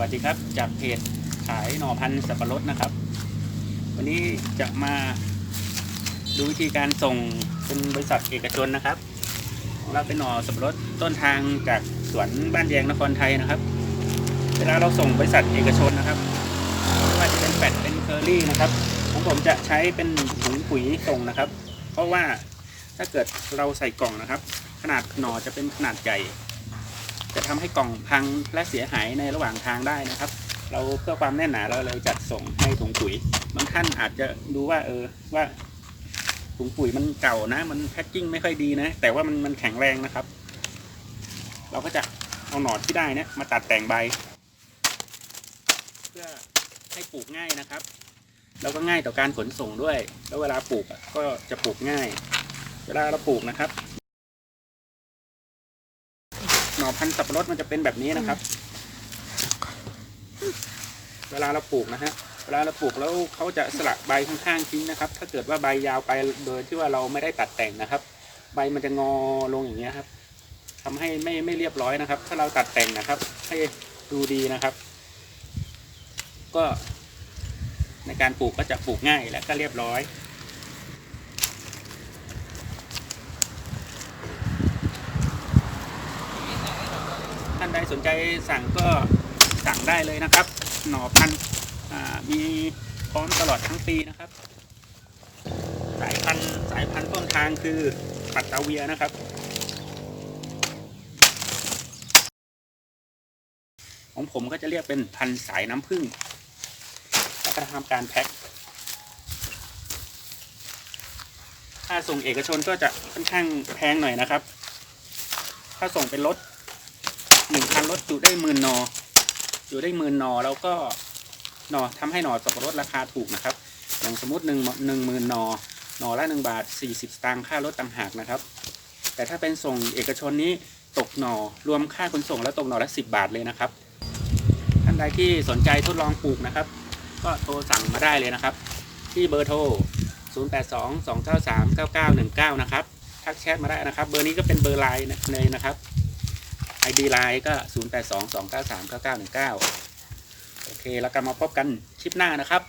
วัสดีครับจากเพจขายหน่อพันธุ์สับปะรดนะครับ วันนี้จะมาดูวิธีการส่งเป็นบริษัทเอกชนนะครับเราเป็นหน่อสับปะรดต้นทางจากสวนบ้านแยงนครไทยนะครับ เวลาเราส่งบริษัทเอกชนนะครับไม่ว่าจะเป็นแปดเป็นเคอรี่นะครับของผมจะใช้เป็นถุงปุ๋ยส่งนะครับ เพราะว่าถ้าเกิดเราใส่กล่องนะครับ ขนาดหน่อจะเป็นขนาดใหญ่ จะทำให้กล่องพังและเสียหายในระหว่างทางได้นะครับ เราเพื่อความแน่นหนาเราเลยจัดส่งให้ถุงปุ๋ย บางท่านอาจจะดูว่าเออว่าถุงปุ๋ยมันเก่านะ มันแพ็คกิ้งไม่ค่อยดีนะ แต่ว่ามันมันแข็งแรงนะครับ เราก็จะเอาหนอดที่ได้นี่ยมาตัดแต่งใบ เพื่อให้ปลูกง่ายนะครับ แล้วก็ง่ายต่อการขนส่งด้วย แล้วเวลาปลูกก็จะปลูกง่าย เวลาเราปลูกนะครับ หน่อพันธุ์สับปะรดมันจะเป็นแบบนี้นะครับ เวลาเราปลูกนะฮะเวลาเราปลูกแล้วเขาจะสละใบข้างๆทิ้งนะครับ ถ้าเกิดว่าใบยาวไปโดยที่ว่าเราไม่ได้ตัดแต่งนะครับ ใบมันจะงอลงอย่างเงี้ยครับทำให้ไม่ไม่เรียบร้อยนะครับ ถ้าเราตัดแต่งนะครับ ให้ดูดีนะครับ ก็ในการปลูกก็จะปลูกง่ายและก็เรียบร้อย ท่านใดสนใจสั่งก็สั่งได้เลยนะครับ หน่อพันธุ์มีพร้อมตลอดทั้งปีนะครับ สายพันธุ์สายพันธุ์ต้นทางคือปัตตาเวียนะครับของผมก็จะเรียกเป็นพันธุ์สายน้ำผึ้งแล้วก็ทำการแพ็ค ถ้าส่งเอกชนก็จะค่อนข้างแพงหน่อยนะครับ ถ้าส่งเป็นรถ หนึ่งคันรถจุได้หมื่นนอจุได้หมื่นนอแล้วก็นอทำให้หนอสับปะรดราคาถูกนะครับ อย่างสมมติหนึ่งหนึ่งหมื่นนอหนอละหนึ่งบาทสี่สิบสตางค์ค่ารถต่างหากนะครับ แต่ถ้าเป็นส่งเอกชนนี้ตกหนอรวมค่าขนส่งแล้วตกหนอละสิบบาทเลยนะครับ ท่านใดที่สนใจทดลองปลูกนะครับ ก็โทรสั่งมาได้เลยนะครับ ที่เบอร์โทร 0822939919 นะครับทักแชทมาได้นะครับ เบอร์นี้ก็เป็นเบอร์ไลน์เลยนะครับ ID ไลน์ก็ 0822939919 โอเค แล้วกันมาพบกันคลิปหน้านะครับ